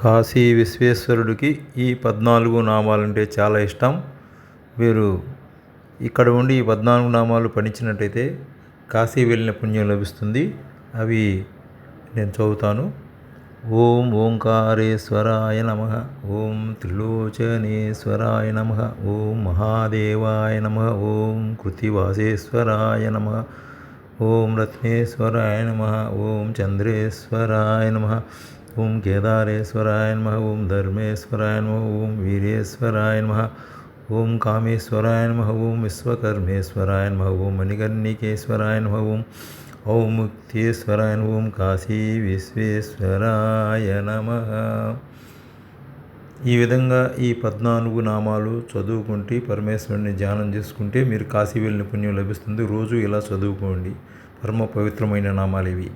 కాశీ విశ్వేశ్వరుడికి ఈ పద్నాలుగు నామాలంటే చాలా ఇష్టం. వీరు ఇక్కడ ఉండి ఈ పద్నాలుగు నామాలు పఠించినట్టయితే కాశీ వెళ్ళిన పుణ్యం లభిస్తుంది. అవి నేను చదువుతాను. ఓం ఓంకారేశ్వరాయ నమ. ఓం త్రిలోచనేశ్వరాయ నమ. ఓం మహాదేవాయ నమ. ఓం కృతివాసేశ్వరాయ నమ. ఓం రత్నేశ్వరాయ నమ. ఓం చంద్రేశ్వరాయ నమ. ఓం కేదారేశ్వరాయ నమ ఓం ధర్మేశ్వరాయ నమ ఓం వీరేశ్వరాయ నమ ఓం కామేశ్వరాయ నమ ఓం విశ్వకర్మేశ్వరాయ నమ ఓం మణికర్ణికేశ్వరాయ నమ ఓం ఓం ముక్తేశ్వరాయ నమ ఓం కాశీ విశ్వేశ్వరాయ నమ. ఈ విధంగా ఈ పద్నాలుగు నామాలు చదువుకుంటే పరమేశ్వరుని ధ్యానం చేసుకుంటే మీరు కాశీ వెళ్ళిన పుణ్యం లభిస్తుంది. రోజు ఇలా చదువుకోండి. పరమ పవిత్రమైన నామాలు ఇవి.